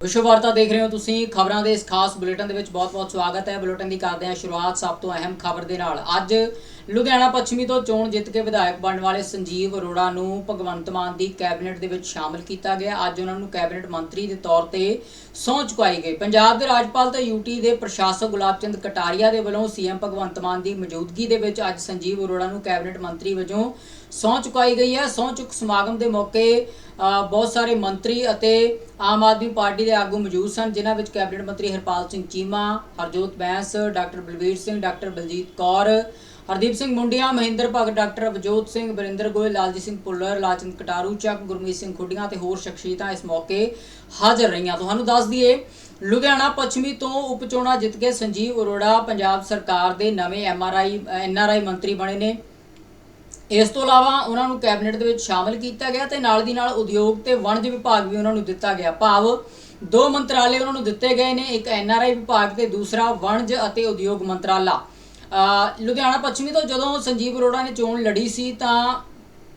ਵਿਸ਼ਵ ਵਾਰਤਾ ਦੇਖ ਰਹੇ ਹੋ ਤੁਸੀਂ। ਖਬਰਾਂ ਦੇ ਇਸ ਖਾਸ ਬੁਲੇਟਿਨ ਦੇ ਵਿੱਚ ਬਹੁਤ-ਬਹੁਤ ਸਵਾਗਤ ਹੈ। ਬੁਲੇਟਿਨ ਦੀ ਕਰਦੇ ਹਾਂ ਸ਼ੁਰੂਆਤ ਸਭ ਤੋਂ ਅਹਿਮ ਖਬਰ ਦੇ ਨਾਲ। ਅੱਜ ਲੁਧਿਆਣਾ ਪੱਛਮੀ ਤੋਂ ਚੋਣ ਜਿੱਤ ਕੇ ਵਿਧਾਇਕ ਬਣਨ ਵਾਲੇ ਸੰਜੀਵ ਅਰੋੜਾ ਨੂੰ ਭਗਵੰਤ ਮਾਨ ਦੀ ਕੈਬਨਿਟ ਦੇ ਵਿੱਚ ਸ਼ਾਮਲ ਕੀਤਾ ਗਿਆ। ਅੱਜ ਉਹਨਾਂ ਨੂੰ ਕੈਬਨਿਟ ਮੰਤਰੀ ਦੇ ਤੌਰ ਤੇ ਸਹੁੰ ਚੁਕਾਈ ਗਈ। ਪੰਜਾਬ ਦੇ ਰਾਜਪਾਲ ਤੇ ਯੂਟੀ ਦੇ ਪ੍ਰਸ਼ਾਸਕ ਗੁਲਾਬਚੰਦ ਕਟਾਰੀਆ ਦੇ ਵੱਲੋਂ ਸੀਐਮ ਭਗਵੰਤ ਮਾਨ ਦੀ ਮੌਜੂਦਗੀ ਦੇ ਵਿੱਚ ਅੱਜ ਸੰਜੀਵ ਅਰੋੜਾ ਨੂੰ ਕੈਬਨਿਟ ਮੰਤਰੀ ਵਜੋਂ ਸਹੁੰ ਚੁਕਾਈ ਗਈ ਹੈ। ਸਹੁੰ ਚੁੱਕ ਸਮਾਗਮ ਦੇ ਮੌਕੇ ਬਹੁਤ ਸਾਰੇ ਮੰਤਰੀ ਅਤੇ ਆਮ ਆਦਮੀ ਪਾਰਟੀ ਦੇ ਆਗੂ ਮੌਜੂਦ ਸਨ, ਜਿਨ੍ਹਾਂ ਵਿੱਚ ਕੈਬਨਿਟ ਮੰਤਰੀ Harpal Singh Cheema, Harjot Bains, doctor Balbir Singh, doctor Baljit Kaur, Hardeep Singh Mundian, Mohinder Bhagat, doctor Avjot Singh Barinder Goel, Laljit Singh Bhullar Lachan Kataru, Chak Gurmeet Singh ਖੁੱਡੀਆਂ ਤੇ ਹੋਰ ਸ਼ਖਸੀਅਤਾਂ ਇਸ ਮੌਕੇ ਹਾਜ਼ਰ ਰਹੀਆਂ। ਤੁਹਾਨੂੰ ਦੱਸ ਦਈਏ, ਲੁਧਿਆਣਾ ਪੱਛਮੀ ਤੋਂ ਉਪ ਚੋਣਾਂ ਜਿੱਤ ਕੇ ਸੰਜੀਵ ਅਰੋੜਾ ਪੰਜਾਬ ਸਰਕਾਰ ਦੇ ਨਵੇਂ ਐਮਆਰਆਈ ਐਨਆਰਆਈ ਮੰਤਰੀ ਬਣੇ ਨੇ। ਇਸ ਤੋਂ ਇਲਾਵਾ ਉਹਨਾਂ ਨੂੰ ਕੈਬਨਿਟ ਦੇ ਵਿੱਚ ਸ਼ਾਮਲ ਕੀਤਾ ਗਿਆ ਤੇ ਨਾਲ ਦੀ ਨਾਲ ਉਦਯੋਗ ਤੇ ਵਣਜ ਵਿਭਾਗ ਵੀ ਉਹਨਾਂ ਨੂੰ ਦਿੱਤਾ ਗਿਆ ਭਾਵ ਦੋ ਮੰਤਰਾਲੇ ਉਹਨਾਂ ਨੂੰ ਦਿੱਤੇ ਗਏ ਨੇ, ਇੱਕ ਐਨਆਰਆਈ ਵਿਭਾਗ ਤੇ ਦੂਸਰਾ ਵਣਜ ਅਤੇ ਉਦਯੋਗ ਮੰਤਰਾਲਾ। ਲੁਧਿਆਣਾ ਪੱਛਮੀ ਤੋਂ ਜਦੋਂ ਸੰਜੀਵ ਅਰੋੜਾ ਨੇ ਚੋਣ ਲੜੀ ਸੀ ਤਾਂ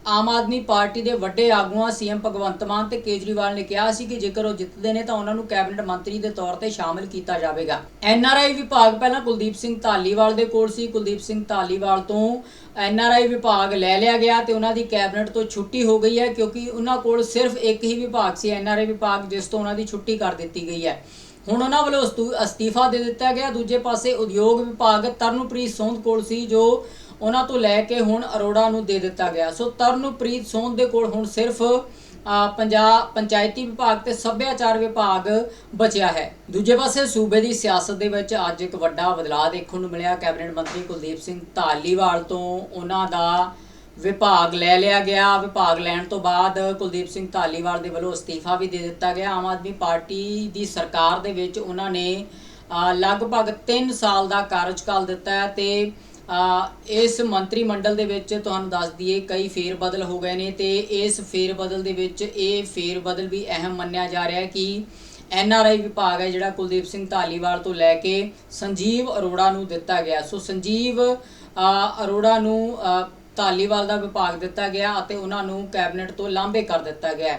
ਆਮ ਆਦਮੀ ਪਾਰਟੀ ਦੇ ਵੱਡੇ ਆਗੂਆਂ, ਸੀਐਮ ਭਗਵੰਤ ਮਾਨ ਤੇ ਕੇਜਰੀਵਾਲ ਨੇ ਕਿਹਾ ਸੀ ਕਿ ਜੇਕਰ ਉਹ ਜਿੱਤਦੇ ਨੇ ਤਾਂ ਉਹਨਾਂ ਨੂੰ ਕੈਬਨਿਟ ਮੰਤਰੀ ਦੇ ਤੌਰ ਤੇ ਸ਼ਾਮਲ ਕੀਤਾ ਜਾਵੇਗਾ। ਐਨਆਰਆਈ ਵਿਭਾਗ, ਪਹਿਲਾਂ ਕੁਲਦੀਪ ਸਿੰਘ ਧਾਲੀਵਾਲ ਦੇ ਕੋਲ ਸੀ। ਕੁਲਦੀਪ ਸਿੰਘ ਧਾਲੀਵਾਲ ਤੋਂ ਐਨਆਰਆਈ ਵਿਭਾਗ ਲੈ ਲਿਆ ਗਿਆ ਤੇ ਉਹਨਾਂ ਦੀ ਕੈਬਨਿਟ ਤੋਂ ਛੁੱਟੀ ਹੋ ਗਈ ਹੈ ਕਿਉਂਕਿ ਉਹਨਾਂ ਕੋਲ ਸਿਰਫ ਇੱਕ ਹੀ ਵਿਭਾਗ ਸੀ ਐਨਆਰਆਈ ਵਿਭਾਗ, ਜਿਸ ਤੋਂ ਉਹਨਾਂ ਦੀ ਛੁੱਟੀ ਕਰ ਦਿੱਤੀ ਗਈ ਹੈ। ਹੁਣ ਉਹਨਾਂ ਵੱਲੋਂ ਅਸਤੂ- ਅਸਤੀਫਾ ਦੇ ਦਿੱਤਾ ਗਿਆ। ਦੂਜੇ ਪਾਸੇ ਉਦਯੋਗ ਵਿਭਾਗ ਤਰਨਪ੍ਰੀਤ ਸੋਂਦ ਕੋਲ ਸੀ, ਜੋ ਉਹਨਾਂ ਤੋਂ ਲੈ ਕੇ ਹੁਣ ਅਰੋੜਾ ਨੂੰ ਦੇ ਦਿੱਤਾ ਗਿਆ। ਸੋ ਤਰਨਪ੍ਰੀਤ ਸੋਂਦ ਦੇ ਕੋਲ ਹੁਣ ਸਿਰਫ ਅ, ਪੰਜਾਬ ਪੰਚਾਇਤੀ ਵਿਭਾਗ ਤੇ ਸੱਭਿਆਚਾਰ ਵਿਭਾਗ ਬਚਿਆ ਹੈ। ਦੂਜੇ ਪਾਸੇ ਸੂਬੇ ਦੀ ਸਿਆਸਤ ਦੇ ਵਿੱਚ ਅੱਜ ਇੱਕ ਵੱਡਾ ਬਦਲਾਅ ਦੇਖਣ ਨੂੰ ਮਿਲਿਆ। ਕੈਬਨਿਟ ਮੰਤਰੀ ਕੁਲਦੀਪ ਸਿੰਘ ਧਾਲੀਵਾਲ ਤੋਂ ਉਹਨਾਂ ਦਾ ਵਿਭਾਗ ਲੈ ਲਿਆ ਗਿਆ। ਵਿਭਾਗ ਲੈਣ ਤੋਂ ਬਾਅਦ ਕੁਲਦੀਪ ਸਿੰਘ ਧਾਲੀਵਾਲ ਦੇ ਵੱਲੋਂ ਅਸਤੀਫਾ ਵੀ ਦੇ ਦਿੱਤਾ ਗਿਆ। ਆਮ ਆਦਮੀ ਪਾਰਟੀ ਦੀ ਸਰਕਾਰ ਦੇ ਵਿੱਚ ਉਹਨਾਂ ਨੇ ਲਗਭਗ 3 ਸਾਲ ਦਾ ਕਾਰਜਕਾਲ ਦਿੱਤਾ ਹੈ ਤੇ ਇਸ ਮੰਤਰੀ ਮੰਡਲ ਦੇ ਵਿੱਚ ਤੁਹਾਨੂੰ ਦੱਸ ਦਈਏ, ਕਈ ਫੇਰ ਬਦਲ ਹੋ ਗਏ ਨੇ ਤੇ ਇਸ ਫੇਰ ਬਦਲ ਦੇ ਵਿੱਚ ਇਹ ਫੇਰ ਬਦਲ ਵੀ ਅਹਿਮ ਮੰਨਿਆ ਜਾ ਰਿਹਾ ਹੈ ਕਿ ਆਈ ਵਿਭਾਗ ਹੈ, ਜਿਹੜਾ ਕੁਲਦੀਪ ਸਿੰਘ ਧਾਲੀਵਾਲ ਤੋਂ ਲੈ ਕੇ ਸੰਜੀਵ ਅਰੋੜਾ ਨੂੰ ਦਿੱਤਾ ਗਿਆ। ਸੋ ਸੰਜੀਵ ਅਰੋੜਾ ਨੂੰ ਧਾਲੀਵਾਲ ਦਾ ਵਿਭਾਗ ਦਿੱਤਾ ਗਿਆ ਅਤੇ ਉਹਨਾਂ ਨੂੰ ਕੈਬਨਿਟ ਤੋਂ ਲਾਂਭੇ ਕਰ ਦਿੱਤਾ ਗਿਆ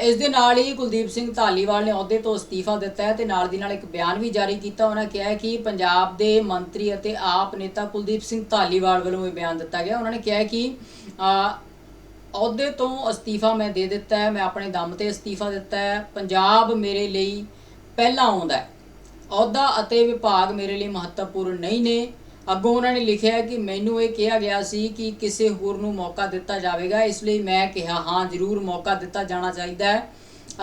ਇਸ ਦੇ ਨਾਲ ਹੀ ਕੁਲਦੀਪ ਸਿੰਘ ਧਾਲੀਵਾਲ ਨੇ ਅਹੁਦੇ ਤੋਂ ਅਸਤੀਫਾ ਦਿੱਤਾ ਹੈ ਤੇ ਨਾਲ ਦੀ ਨਾਲ ਇੱਕ ਬਿਆਨ ਵੀ ਜਾਰੀ ਕੀਤਾ। ਉਹਨਾਂ ਕਿਹਾ ਹੈ ਕਿ ਪੰਜਾਬ ਦੇ ਮੰਤਰੀ ਅਤੇ ਆਪ ਨੇਤਾ ਕੁਲਦੀਪ ਸਿੰਘ ਧਾਲੀਵਾਲ ਵੱਲੋਂ ਇਹ ਬਿਆਨ ਦਿੱਤਾ ਗਿਆ। ਉਹਨਾਂ ਨੇ ਕਿਹਾ ਹੈ ਕਿ ਅਹੁਦੇ ਤੋਂ ਅਸਤੀਫਾ ਮੈਂ ਦੇ ਦਿੱਤਾ ਹੈ, ਮੈਂ ਆਪਣੇ ਦਮ ਤੇ ਅਸਤੀਫਾ ਦਿੱਤਾ ਹੈ। ਪੰਜਾਬ ਮੇਰੇ ਲਈ ਪਹਿਲਾਂ ਆਉਂਦਾ ਹੈ। ਅਹੁਦਾ ਅਤੇ ਵਿਭਾਗ ਮੇਰੇ ਲਈ ਮਹੱਤਵਪੂਰਨ ਨਹੀਂ ਨੇ। ਅੱਗੋਂ ਉਹਨਾਂ ਨੇ ਲਿਖਿਆ ਕਿ ਮੈਨੂੰ ਇਹ ਕਿਹਾ ਗਿਆ ਸੀ ਕਿ ਕਿਸੇ ਹੋਰ ਨੂੰ ਮੌਕਾ ਦਿੱਤਾ ਜਾਵੇਗਾ, ਇਸ ਲਈ ਮੈਂ ਕਿਹਾ, ਹਾਂ, ਜ਼ਰੂਰ ਮੌਕਾ ਦਿੱਤਾ ਜਾਣਾ ਚਾਹੀਦਾ ਹੈ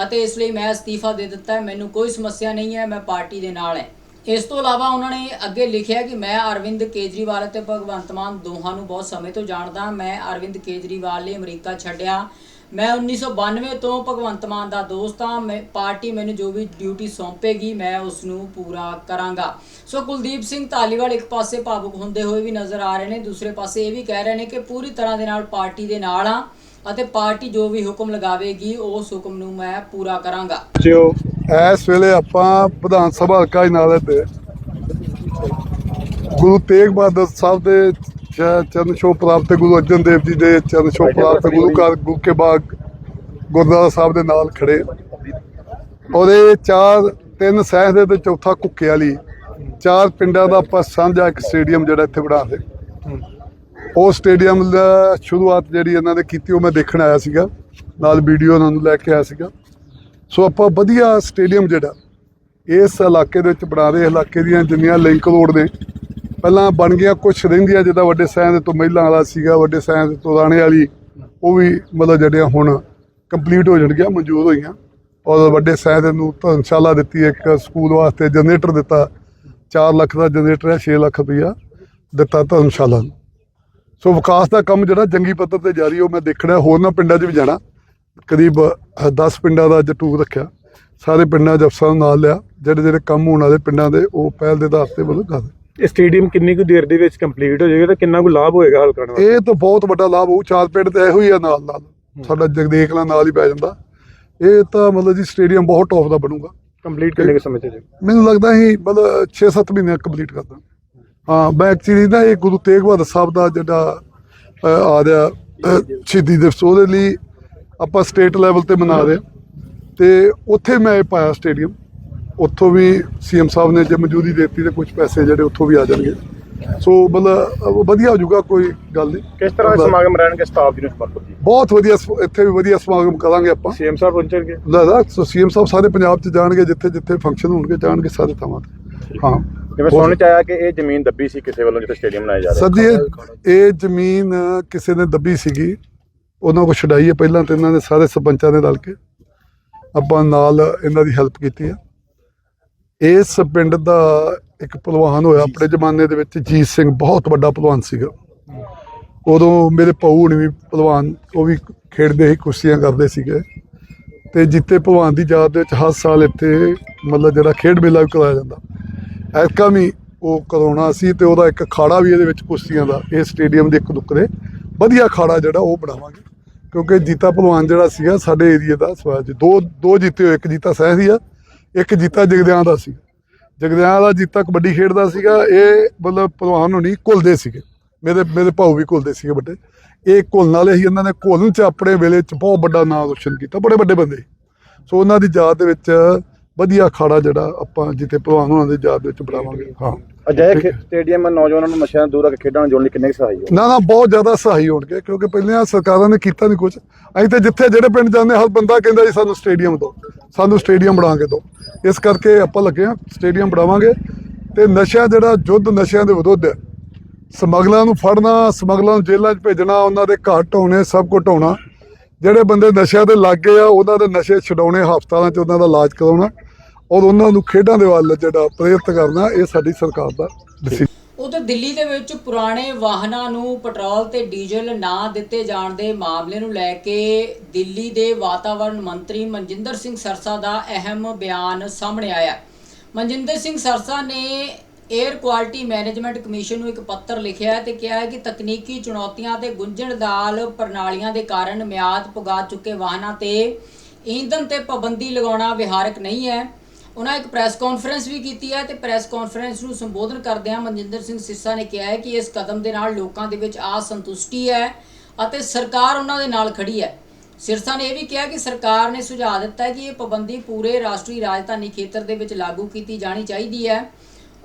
ਅਤੇ ਇਸ ਲਈ ਮੈਂ ਅਸਤੀਫਾ ਦੇ ਦਿੱਤਾ ਹੈ। ਮੈਨੂੰ ਕੋਈ ਸਮੱਸਿਆ ਨਹੀਂ ਹੈ, ਮੈਂ ਪਾਰਟੀ ਦੇ ਨਾਲ ਹੈ। ਇਸ ਤੋਂ ਇਲਾਵਾ ਉਹਨਾਂ ਨੇ ਅੱਗੇ ਲਿਖਿਆ ਕਿ ਮੈਂ ਅਰਵਿੰਦ ਕੇਜਰੀਵਾਲ ਅਤੇ ਭਗਵੰਤ ਮਾਨ ਦੋਹਾਂ ਨੂੰ ਬਹੁਤ ਸਮੇਂ ਤੋਂ ਜਾਣਦਾ, ਮੈਂ ਅਰਵਿੰਦ ਕੇਜਰੀਵਾਲ ਨੇ ਅਮਰੀਕਾ ਛੱਡਿਆ। ਮੈਂ 1992 ਤੋਂ ਭਗਵੰਤ ਮਾਨ ਦਾ ਦੋਸਤ ਹਾਂ। ਮੈਂ, ਪਾਰਟੀ ਮੈਨੂੰ ਜੋ ਵੀ ਡਿਊਟੀ ਸੌਂਪੇਗੀ, ਮੈਂ ਉਸ ਨੂੰ ਪੂਰਾ ਕਰਾਂਗਾ। ਸੋ ਕੁਲਦੀਪ ਸਿੰਘ ਧਾਲੀਵਾਲ ਇੱਕ ਪਾਸੇ ਭਾਵੁਕ ਹੁੰਦੇ ਹੋਏ ਵੀ ਨਜ਼ਰ ਆ ਰਹੇ ਨੇ, ਦੂਸਰੇ ਪਾਸੇ ਇਹ ਵੀ ਕਹਿ ਰਹੇ ਨੇ ਕਿ ਪੂਰੀ ਤਰ੍ਹਾਂ ਦੇ ਨਾਲ ਪਾਰਟੀ ਦੇ ਨਾਲ ਆ ਅਤੇ ਪਾਰਟੀ ਜੋ ਵੀ ਹੁਕਮ ਲਗਾਵੇਗੀ, ਉਸ ਹੁਕਮ ਨੂੰ ਮੈਂ ਪੂਰਾ ਕਰਾਂਗਾ। ਜਿਓ ਇਸ ਵੇਲੇ ਆਪਾਂ ਵਿਧਾਨ ਸਭਾ ਹਲਕਾ ਨਾਲੇ ਤੇ ਗੁਰੂ ਤੇਗ ਬਹਾਦਰ ਸਾਹਿਬ ਦੇ ਚ- ਚਰਨ ਛੋਹ ਪ੍ਰਾਪਤ ਗੁਰੂ ਅਰਜਨ ਦੇਵ ਜੀ ਦੇ ਚਰਨ ਛੋਹ ਪ੍ਰਾਪਤ ਗੁਰੂ ਘਰ ਗੁਰੂ ਕੇ ਬਾਗ ਗੁਰਦੁਆਰਾ ਸਾਹਿਬ ਦੇ ਨਾਲ ਖੜੇ। ਇਹ ਚਾਰ ਤਿੰਨ ਸਹਿ ਦੇ ਤੇ ਚੌਥਾ ਕੁੱਕੇ ਵਾਲੀ ਚਾਰ ਪਿੰਡਾਂ ਦਾ ਆਪਾਂ ਸਾਂਝਾ ਇੱਕ ਸਟੇਡੀਅਮ ਜਿਹੜਾ ਇੱਥੇ ਬਣਾ ਦੇ ਉਹ ਸਟੇਡੀਅਮ ਦਾ ਸ਼ੁਰੂਆਤ ਜਿਹੜੀ ਇਹਨਾਂ ਨੇ ਕੀਤੀ ਉਹ ਮੈਂ ਦੇਖਣ ਆਇਆ ਸੀਗਾ। ਨਾਲ ਵੀਡੀਓ ਉਹਨਾਂ ਨੂੰ ਲੈ ਕੇ ਆਇਆ ਸੀਗਾ। ਸੋ ਆਪਾਂ ਵਧੀਆ ਸਟੇਡੀਅਮ ਜਿਹੜਾ ਇਸ ਇਲਾਕੇ ਦੇ ਵਿੱਚ ਬਣਾ ਰਹੇ ਇਲਾਕੇ ਦੀਆਂ ਜਿੰਨੀਆਂ ਲਿੰਕ ਰੋਡ ਨੇ ਪਹਿਲਾਂ ਬਣ ਗਈਆਂ ਕੁਝ ਰਹਿੰਦੀਆਂ ਜਿੱਦਾਂ ਵੱਡੇ ਸੈਨ ਤੋਂ ਮਹਿਲਾਂ ਵਾਲਾ ਸੀਗਾ, ਵੱਡੇ ਸੈਨ ਤੋਂ ਰਾਣੇ ਵਾਲੀ, ਉਹ ਵੀ ਮਤਲਬ ਜਿਹੜੀਆਂ ਹੁਣ ਕੰਪਲੀਟ ਹੋ ਜਾਣਗੀਆਂ, ਮਨਜ਼ੂਰ ਹੋਈਆਂ। ਔਰ ਵੱਡੇ ਸੈਨ ਨੂੰ ਧਰਮਸ਼ਾਲਾ ਦਿੱਤੀ, ਇੱਕ ਸਕੂਲ ਵਾਸਤੇ ਜਨਰੇਟਰ ਦਿੱਤਾ 4 ਲੱਖ ਦਾ ਜਨਰੇਟਰ ਹੈ 6 ਲੱਖ ਰੁਪਈਆ ਦਿੱਤਾ ਧਰਮਸ਼ਾਲਾ ਨੂੰ। ਸੋ ਵਿਕਾਸ ਦਾ ਕੰਮ ਜਿਹੜਾ ਜੰਗੀ ਪੱਧਰ ਤੇ ਜਾਰੀ, ਉਹ ਮੈਂ ਦੇਖਣਾ ਹੋਰਨਾਂ ਪਿੰਡਾਂ 'ਚ ਵੀ ਜਾਣਾ। ਕਰੀਬ 10 ਪਿੰਡਾਂ ਦਾ ਅੱਜ ਟੂਰ ਰੱਖਿਆ। ਸਾਰੇ ਪਿੰਡਾਂ ਦੇ ਅਫਸਰਾਂ ਨੂੰ ਨਾਲ ਲਿਆ। ਜਿਹੜੇ ਜਿਹੜੇ ਕੰਮ ਹੋਣ ਵਾਲੇ ਪਿੰਡਾਂ ਦੇ, ਉਹ ਪਹਿਲ ਦੇ ਆਧਾਰ ਤੇ ਵੱਲੋਂ ਕਰਦੇ ਇਹ ਸਟੇਡੀਅਮ ਕਿੰਨੀ ਕੁ ਦੇਰ ਦੇ ਵਿੱਚ ਕੰਪਲੀਟ ਹੋ ਜਾਏਗਾ ਤੇ ਕਿੰਨਾ ਕੁ ਲਾਭ ਹੋਏਗਾ ਹਲਕਾ ਨੂੰ ਇਹ ਤਾਂ ਬਹੁਤ ਵੱਡਾ ਲਾਭ ਹੋਊ ਚਾਰ ਪਿੰਡ ਤੇ ਇਹੋ ਹੀ ਆ ਨਾਲ ਨਾਲ। ਸਾਡਾ ਜਗਦੇਖਲਾ ਨਾਲ ਹੀ ਪੈ ਜਾਂਦਾ। ਇਹ ਤਾਂ ਮਤਲਬ ਜੀ ਸਟੇਡੀਅਮ ਬਹੁਤ ਟੌਪ ਦਾ ਬਣੂਗਾ। ਕੰਪਲੀਟ ਕਿੰਨੇ ਕੁ ਸਮੇਂ ਚ ਹੋ ਮੈਨੂੰ ਲੱਗਦਾ ਸੀ ਮਤਲਬ 6-7 ਮਹੀਨੇ ਕੰਪਲੀਟ ਕਰਦਾ ਹਾਂ ਮੈਂ ਐਕਚੁਅਲੀ ਨਾ ਇਹ ਗੁਰੂ ਤੇਗ ਬਹਾਦਰ ਸਾਹਿਬ ਦਾ ਜਿਹੜਾ ਆ ਰਿਹਾ ਅ, ਸ਼ਹੀਦੀ ਦਿਵਸ ਉਹਦੇ ਲਈ ਆਪਾਂ ਸਟੇਟ ਲੈਵਲ ਤੇ ਮਨਾ ਰਹੇ ਹਾਂ। ਤੇ ਉੱਥੇ ਮੈਂ ਪਾਇਆ ਸਟੇਡੀਅਮ ਉੱਥੋਂ ਵੀ ਸੀਐਮ ਸਾਹਿਬ ਨੇ ਜੇ ਮਨਜ਼ੂਰੀ ਦੇ ਦਿੱਤੀ ਤੇ ਕੁਝ ਪੈਸੇ ਜਿਹੜੇ ਉੱਥੋਂ ਵੀ ਆ ਜਾਣਗੇ। ਸੋ ਮਤਲਬ ਵਧੀਆ ਹੋ ਜਾਊਗਾ ਕੋਈ ਗੱਲ ਨਹੀਂ। ਕਿਸ ਤਰ੍ਹਾਂ ਦੇ ਸਮਾਗਮ ਰਹਿਣਗੇ ਸਟਾਫ ਦੀ ਨੂੰ ਸਮਰਪਿਤ ਜੀ? ਬਹੁਤ ਵਧੀਆ ਇੱਥੇ ਵੀ ਵਧੀਆ ਸਮਾਗਮ ਕਰਾਂਗੇ ਆਪਾਂ। ਸੀਐਮ ਸਾਹਿਬ ਪਹੁੰਚਣਗੇ? ਦਾਦਾ ਸੋ ਸੀਐਮ ਸਾਹਿਬ ਸਾਰੇ ਪੰਜਾਬ 'ਚ ਜਾਣਗੇ ਜਿੱਥੇ ਜਿੱਥੇ ਫੰਕਸ਼ਨ ਹੋਣਗੇ ਜਾਣਗੇ ਸਾਰੇ ਥਾਵਾਂ ਤੇ। ਹਾਂ। ਜਿਵੇਂ ਸੁਣਨ ਚ ਆਇਆ ਕਿ ਇਹ ਜ਼ਮੀਨ ਦੱਬੀ ਸੀ ਕਿਸੇ ਵੱਲੋਂ ਜਿੱਥੇ ਸਟੇਡੀਅਮ ਬਣਾਇਆ ਜਾ ਰਿਹਾ। ਸਰ ਇਹ ਜ਼ਮੀਨ ਕਿਸੇ ਨੇ ਦੱਬੀ ਸੀਗੀ। ਉਹਨਾਂ ਕੋ ਛਡਾਈ ਹੈ ਪਹਿਲਾਂ ਤੇ ਇਹਨਾਂ ਨੇ ਸਾਰੇ ਸਰਪੰਚਾਂ ਨੇ ਰਲ ਕੇ ਆਪਾਂ ਨਾਲ ਇਹਨਾਂ ਦੀ ਹੈਲਪ ਕੀਤੀ ਹੈ। ਇਸ ਪਿੰਡ ਦਾ ਇੱਕ ਪਹਿਲਵਾਨ ਹੋਇਆ ਆਪਣੇ ਜ਼ਮਾਨੇ ਦੇ ਵਿੱਚ ਜੀਤ ਸਿੰਘ ਬਹੁਤ ਵੱਡਾ ਪਹਿਲਵਾਨ ਸੀਗਾ। ਉਦੋਂ ਮੇਰੇ ਭਾਊ ਹੁਣੀ ਵੀ ਪਹਿਲਵਾਨ ਉਹ ਵੀ ਖੇਡਦੇ ਸੀ ਕੁਸ਼ਤੀਆਂ ਕਰਦੇ ਸੀਗੇ। ਤੇ ਜਿੱਤੇ ਪਹਿਲਵਾਨ ਦੀ ਯਾਦ ਦੇ ਵਿੱਚ ਹਰ ਸਾਲ ਇੱਥੇ ਮਤਲਬ ਜਿਹੜਾ ਖੇਡ ਮੇਲਾ ਵੀ ਕਰਾਇਆ ਜਾਂਦਾ। ਐਤਕਾਂ ਵੀ ਉਹ ਕਰਾਉਣਾ ਸੀ ਤੇ ਉਹਦਾ ਇੱਕ ਅਖਾੜਾ ਵੀ ਇਹਦੇ ਵਿੱਚ ਕੁਸ਼ਤੀਆਂ ਦਾ ਇਹ ਸਟੇਡੀਅਮ ਦੇ ਇੱਕ ਨੁੱਕਰੇ ਵਧੀਆ ਅਖਾੜਾ ਜਿਹੜਾ ਉਹ ਬਣਾਵਾਂਗੇ। ਕਿਉਂਕਿ ਜੀਤਾ ਪਹਿਲਵਾਨ ਜਿਹੜਾ ਸੀਗਾ ਸਾਡੇ ਏਰੀਆ ਦਾ ਸਵਾਲ ਜੀ ਦੋ ਦੋ ਜਿੱਤੇ ਹੋਏ ਇੱਕ ਜੀਤਾ ਸਹਿ ਸੀ ਆ ਇੱਕ ਜੀਤਾ ਜਗਦਿਆਂ ਦਾ ਸੀ ਜਗਦਿਆਂ ਦਾ ਜੀਤਾ ਕਬੱਡੀ ਖੇਡਦਾ ਸੀਗਾ, ਇਹ ਮਤਲਬ ਪਹਿਲਵਾਨ ਹੋਣੀ ਘੁਲਦੇ ਸੀਗੇ। ਮੇਰੇ ਮੇਰੇ ਭਾਊ ਵੀ ਘੁਲਦੇ ਸੀਗੇ ਵੱਡੇ। ਇਹ ਘੁਲਣ ਵਾਲੇ ਹੀ ਇਹਨਾਂ ਨੇ ਘੁਲਣ ਚ ਆਪਣੇ ਵੇਲੇ ਚ ਬਹੁਤ ਵੱਡਾ ਨਾਮ ਰੋਸ਼ਨ ਕੀਤਾ, ਬੜੇ ਵੱਡੇ ਬੰਦੇ। ਸੋ ਉਹਨਾਂ ਦੀ ਯਾਦ ਦੇ ਵਿੱਚ ਵਧੀਆ ਅਖਾੜਾ ਜਿਹੜਾ ਆਪਾਂ ਜਿੱਥੇ ਪਹਿਲਵਾਨ ਹੋਣਾ ਦੀ ਯਾਦ ਵਿੱਚ ਬਣਾਵਾਂਗੇ। ਹਾਂ। ਅਜਿਹੇ ਸਟੇਡੀਅਮ ਨੌਜਵਾਨਾਂ ਨੂੰ ਨਸ਼ਿਆਂ ਤੋਂ ਦੂਰ ਰੱਖ ਕੇ ਖੇਡਾਂ ਨੂੰ ਜੋੜਨ ਲਈ ਕਿੰਨੇ ਸਹਾਈ ਹੋ ਨਾ ਨਾ ਬਹੁਤ ਜ਼ਿਆਦਾ ਸਹਾਈ ਹੋਣਗੇ ਕਿਉਂਕਿ ਪਹਿਲੀਆਂ ਸਰਕਾਰਾਂ ਨੇ ਕੀਤਾ ਨਹੀਂ ਕੁਝ ਅਸੀਂ ਤੇ ਜਿੱਥੇ ਜਿਹੜੇ ਪਿੰਡ ਜਾਂਦੇ ਹਰ ਬੰਦਾ ਕਹਿੰਦਾ ਜੀ ਸਾਨੂੰ ਸਟੇਡੀਅਮ ਦਿਓ ਸਾਨੂੰ ਸਟੇਡੀਅਮ ਬਣਾ ਕੇ ਦਿਓ। ਇਸ ਕਰਕੇ ਆਪਾਂ ਲੱਗੇ ਹਾਂ ਸਟੇਡੀਅਮ ਬਣਾਵਾਂਗੇ ਤੇ ਨਸ਼ਾ ਜਿਹੜਾ ਯੁੱਧ ਨਸ਼ਿਆਂ ਦੇ ਵਿਰੁੱਧ ਹੈ ਸਮਗਲਰਾਂ ਨੂੰ ਫੜਨਾ ਸਮਗਲਰਾਂ ਨੂੰ ਜੇਲ੍ਹਾਂ 'ਚ ਭੇਜਣਾ ਉਹਨਾਂ ਦੇ ਘਰ ਢਾਉਣੇ ਸਭ ਕੁਝ ਢਾਉਣਾ ਜਿਹੜੇ ਬੰਦੇ ਨਸ਼ਿਆਂ ਦੇ ਲੱਗ ਗਏ ਆ ਉਹਨਾਂ ਦੇ ਨਸ਼ੇ ਛਡਾਉਣੇ ਹਸਪਤਾਲਾਂ 'ਚ ਉਹਨਾਂ ਦਾ ਇਲਾਜ ਕਰਾਉਣਾ। ਔਰ ਉਹਨਾਂ ਨੂੰ ਖੇਡਾਂ ਦੇ ਵੱਲ ਜਿਹੜਾ ਪ੍ਰੇਰਿਤ ਕਰਨਾ, ਇਹ ਸਾਡੀ ਸਰਕਾਰ ਦਾ decision ਉਧਰ ਦਿੱਲੀ ਦੇ ਵਿੱਚ ਪੁਰਾਣੇ ਵਾਹਨਾਂ ਨੂੰ ਪੈਟਰੋਲ ਤੇ ਡੀਜ਼ਲ ਨਾ ਦਿੱਤੇ ਜਾਣ ਦੇ ਮਾਮਲੇ ਨੂੰ ਲੈ ਕੇ ਦਿੱਲੀ ਦੇ ਵਾਤਾਵਰਣ ਮੰਤਰੀ ਮਨਜਿੰਦਰ ਸਿੰਘ ਸਰਸਾ ਦਾ ਅਹਿਮ ਬਿਆਨ ਸਾਹਮਣੇ ਆਇਆ। ਮਨਜਿੰਦਰ ਸਿੰਘ ਸਰਸਾ ਨੇ 에ਅਰ ਕੁਆਲਿਟੀ ਮੈਨੇਜਮੈਂਟ ਕਮਿਸ਼ਨ ਨੂੰ ਇੱਕ ਪੱਤਰ ਲਿਖਿਆ ਹੈ ਤੇ ਕਿਹਾ ਹੈ ਕਿ ਤਕਨੀਕੀ ਚੁਣੌਤੀਆਂ ਤੇ ਗੁੰਝਲਦਾਰ ਪ੍ਰਣਾਲੀਆਂ ਦੇ ਕਾਰਨ ਮਿਆਦ ਪੁਗਾ ਚੁੱਕੇ ਵਾਹਨਾਂ ਤੇ ਈਂਧਨ ਤੇ ਪਾਬੰਦੀ ਲਗਾਉਣਾ ਵਿਹਾਰਕ ਨਹੀਂ ਹੈ। ਉਹਨਾਂ ਇੱਕ ਪ੍ਰੈਸ ਕਾਨਫਰੰਸ ਵੀ ਕੀਤੀ ਹੈ ਤੇ ਪ੍ਰੈਸ ਕਾਨਫਰੰਸ ਨੂੰ ਸੰਬੋਧਨ ਕਰਦਿਆਂ ਮਨਜਿੰਦਰ ਸਿੰਘ ਸਿਰਸਾ ਨੇ ਕਿਹਾ ਹੈ ਕਿ ਇਸ ਕਦਮ ਦੇ ਨਾਲ ਲੋਕਾਂ ਦੇ ਵਿੱਚ ਅਸੰਤੁਸ਼ਟੀ ਹੈ ਅਤੇ ਸਰਕਾਰ ਉਹਨਾਂ ਦੇ ਨਾਲ ਖੜੀ ਹੈ। ਸਿਰਸਾ ਨੇ ਇਹ ਵੀ ਕਿਹਾ ਕਿ ਸਰਕਾਰ ਨੇ ਸੁਝਾਅ ਦਿੱਤਾ ਹੈ ਕਿ ਇਹ ਪਾਬੰਦੀ ਪੂਰੇ ਰਾਸ਼ਟਰੀ ਰਾਜਧਾਨੀ ਖੇਤਰ ਦੇ ਵਿੱਚ ਲਾਗੂ ਕੀਤੀ ਜਾਣੀ ਚਾਹੀਦੀ ਹੈ।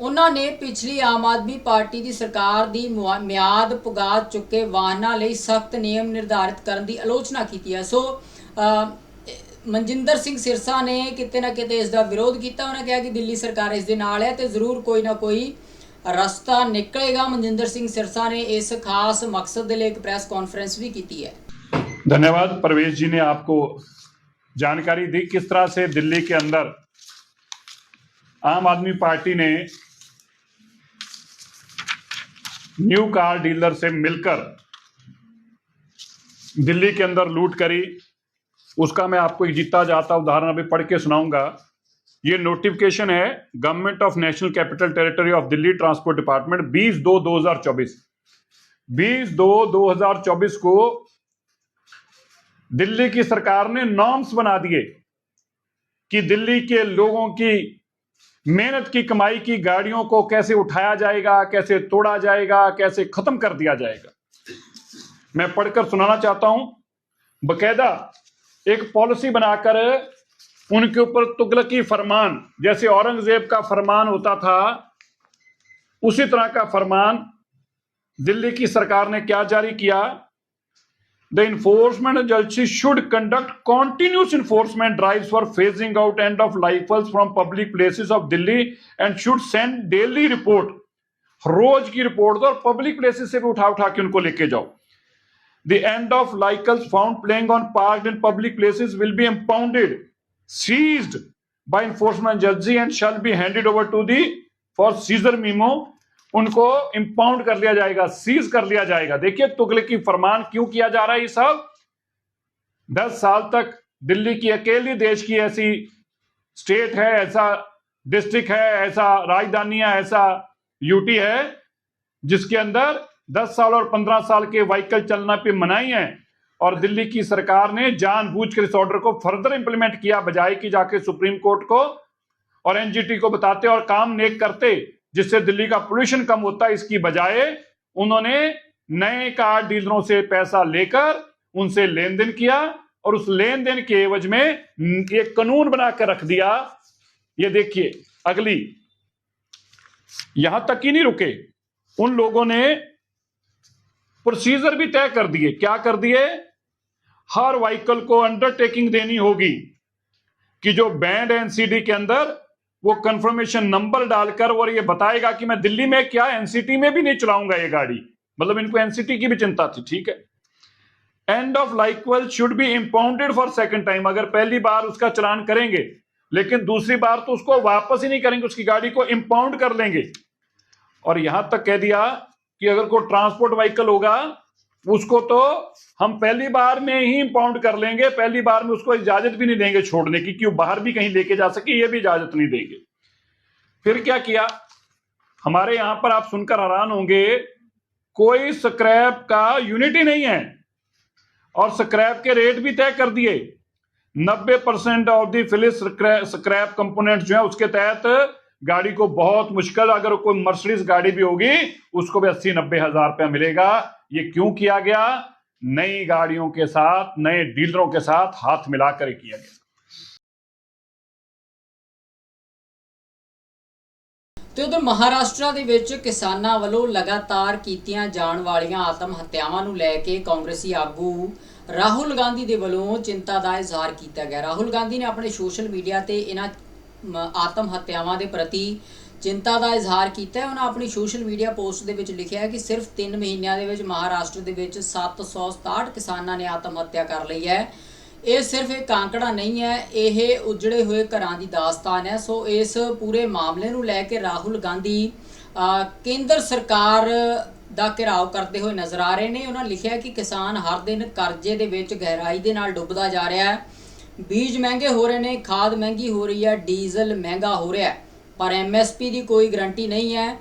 ਉਹਨਾਂ ਨੇ ਪਿਛਲੀ ਆਮ ਆਦਮੀ ਪਾਰਟੀ ਦੀ ਸਰਕਾਰ ਦੀ ਮੁਆ- ਮਿਆਦ ਪੁਗਾ ਚੁੱਕੇ ਵਾਹਨਾਂ ਲਈ ਸਖਤ ਨਿਯਮ ਨਿਰਧਾਰਿਤ ਕਰਨ ਦੀ ਆਲੋਚਨਾ ਕੀਤੀ ਹੈ। ਸੋ ਮਨਜਿੰਦਰ ਸਿੰਘ ਸਿਰਸਾ ਨੇ ਕਿਤੇ ਨਾ ਕਿਤੇ ਇਸ ਦਾ ਵਿਰੋਧ ਕੀਤਾ ਉਹਨਾਂ ਕਿਹਾ ਕਿ ਦਿੱਲੀ ਸਰਕਾਰ ਇਸ ਦੇ ਨਾਲ ਹੈ ਤੇ ਜ਼ਰੂਰ ਕੋਈ ਨਾ ਕੋਈ ਰਸਤਾ ਨਿਕਲੇਗਾ ਮਨਜਿੰਦਰ ਸਿੰਘ ਸਿਰਸਾ ਨੇ ਇਸ ਖਾਸ ਮਕਸਦ ਦੇ ਲਈ ਇੱਕ ਪ੍ਰੈਸ ਕਾਨਫਰੰਸ ਵੀ ਕੀਤੀ ਹੈ धन्यवाद परवेश जी ने आपको जानकारी दी किस तरह से दिल्ली के अंदर आम आदमी पार्टी ने न्यू कार डीलर से मिलकर दिल्ली के अंदर लूट करी उसका मैं आपको एक जीता जाता उदाहरण अभी पढ़ के सुनाऊँगा। ये नोटिफिकेशन है government of national capital territory of Delhi transport department 20 दो 2024 20 दो 2024 को दिल्ली की सरकार ने नॉर्म्स बना दिए कि दिल्ली के लोगों की मेहनत की, कमाई की, गाड़ियों को कैसे उठाया जाएगा, कैसे तोड़ा जाएगा, कैसे खत्म कर दिया जाएगा। मैं पढ़कर सुनाना चाहता हूँ। बकायदा एक पॉलिसी बनाकर उनके ऊपर तुगलकी फरमान, जैसे औरंगज़ेब का फरमान होता था, उसी तरह का फरमान दिल्ली की सरकार ने क्या जारी किया? The enforcement agency should conduct continuous enforcement drive for phasing out end of lifeless from public places of Delhi and should send daily report रोज की रिपोर्ट तो और पब्लिक प्लेसेस से भी उठा उठा के उनको लेके जाओ। The end of vehicles found playing on parked in public places will be impounded, seized by enforcement agency and shall be handed over to the for seizure memo उनको इंपाउंड कर लिया जाएगा सीज कर लिया जाएगा देखिए तुगलकी फरमान क्यों किया जा रहा है ये सब दस साल तक दिल्ली की अकेली देश की ऐसी स्टेट है ऐसा डिस्ट्रिक्ट है ऐसा राजधानी है ऐसा यूटी है जिसके अंदर 10 साल और 15 साल के व्हीकल चलना पे मनाही है। और दिल्ली की सरकार ने जानबूझकर इस ऑर्डर को फर्दर इंप्लीमेंट किया, बजाय कि जाके सुप्रीम कोर्ट को और एनजीटी को बताते और काम नेक करते, जिससे दिल्ली का पोल्यूशन कम होता। इसकी बजाय उन्होंने नए कार डीलरों से पैसा लेकर उनसे लेन देन किया और उस लेन देन के एवज में एक कानून बनाकर रख दिया। ये देखिए, अगली। यहाँ तक ही नहीं रुके। उन लोगों ने प्रोसीजर भी तय कर दिए। क्या कर दिए? हर व्हीकल को अंडरटेकिंग देनी होगी कि जो बैंड एनसीडी के अंदर, वो कंफर्मेशन नंबर डालकर और ये बताएगा कि मैं दिल्ली में क्या एनसीटी में भी नहीं चलाऊँगा ये गाड़ी। मतलब इनको एनसीटी की भी चिंता थी, ठीक है? End of लाइक्वल should be impounded for second time अगर पहली बार उसका चलान करेंगे, लेकिन दूसरी बार तो उसको वापस ही नहीं करेंगे, उसकी गाड़ी को इंपाउंड कर लेंगे। और यहाँ तक कह दिया कि अगर कोई ट्रांसपोर्ट व्हीकल होगा, उसको तो हम पहली बार में ही इंपाउंड कर लेंगे, पहली बार में उसको इजाज़त भी नहीं देंगे छोड़ने की कि वो बाहर भी कहीं लेके जा सके, ये भी इजाज़त नहीं देंगे। फिर क्या किया? हमारे यहाँ पर आप सुनकर हैरान होंगे, कोई स्क्रैप का यूनिट ही नहीं है। और स्क्रैप के रेट भी तय कर दिए। 90 percent of the scrap component जो है, उसके तहत गाड़ी को बहुत मुश्किल अगर कोई मर्सिडीज गाड़ी भी होगी उसको भी अस्सी नब्बे हजार रुपया मिलेगा ये क्यों किया गया नई गाड़ियों के साथ नए डीलरों के साथ हाथ मिलाकर किया गया ਤੇ ਉਧਰ ਮਹਾਰਾਸ਼ਟਰ ਦੇ ਵਿੱਚ ਕਿਸਾਨਾਂ ਵੱਲੋਂ ਲਗਾਤਾਰ ਕੀਤੀਆਂ ਜਾਣ ਵਾਲੀਆਂ ਆਤਮ ਹੱਤਿਆਵਾਂ ਨੂੰ ਲੈ ਕੇ ਕਾਂਗਰਸੀ ਆਗੂ ਰਾਹੁਲ ਗਾਂਧੀ ਦੇ ਵੱਲੋਂ ਚਿੰਤਾ ਦਾ ਇਜ਼ਹਾਰ ਕੀਤਾ ਗਿਆ ਰਾਹੁਲ ਗਾਂਧੀ ਨੇ ਆਪਣੇ ਸੋਸ਼ਲ ਮੀਡੀਆ ਤੇ ਇਹਨਾਂ ਮ- ਆਤਮ ਹੱਤਿਆਵਾਂ ਦੇ ਪ੍ਰਤੀ ਚਿੰਤਾ ਦਾ ਇਜ਼ਹਾਰ ਕੀਤਾ ਹੈ। ਉਹਨਾਂ ਆਪਣੀ ਸੋਸ਼ਲ ਮੀਡੀਆ ਪੋਸਟ ਦੇ ਵਿੱਚ ਲਿਖਿਆ ਹੈ ਕਿ ਸਿਰਫ 3 ਮਹੀਨਿਆਂ ਦੇ ਵਿੱਚ ਮਹਾਰਾਸ਼ਟਰ ਦੇ ਵਿੱਚ 767 ਕਿਸਾਨਾਂ ਨੇ ਆਤਮ ਹੱਤਿਆ ਕਰ ਲਈ ਹੈ। ਇਹ ਸਿਰਫ ਇੱਕ ਕਾਂਕੜਾ ਨਹੀਂ ਹੈ, ਇਹ ਉਜੜੇ ਹੋਏ ਘਰਾਂ ਦੀ ਦਾਸਤਾਨ ਹੈ। ਸੋ ਇਸ ਪੂਰੇ ਮਾਮਲੇ ਨੂੰ ਲੈ ਕੇ ਰਾਹੁਲ ਗਾਂਧੀ ਕੇਂਦਰ ਸਰਕਾਰ ਦਾ ਘਿਰਾਓ ਕਰਦੇ ਹੋਏ ਨਜ਼ਰ ਆ ਰਹੇ ਨੇ। ਉਹਨਾਂ ਲਿਖਿਆ ਕਿ ਕਿਸਾਨ ਹਰ ਦਿਨ ਕਰਜ਼ੇ ਦੇ ਵਿੱਚ ਗਹਿਰਾਈ ਦੇ ਨਾਲ ਡੁੱਬਦਾ ਜਾ ਰਿਹਾ ਹੈ। ਬੀਜ ਮਹਿੰਗੇ ਹੋ ਰਹੇ ਨੇ, ਖਾਦ ਮਹਿੰਗੀ ਹੋ ਰਹੀ ਹੈ, ਡੀਜ਼ਲ ਮਹਿੰਗਾ ਹੋ ਰਿਹਾ ਹੈ। ਪਰ ਐਮਐਸਪੀ ਦੀ ਕੋਈ ਗਰੰਟੀ ਨਹੀਂ ਹੈ।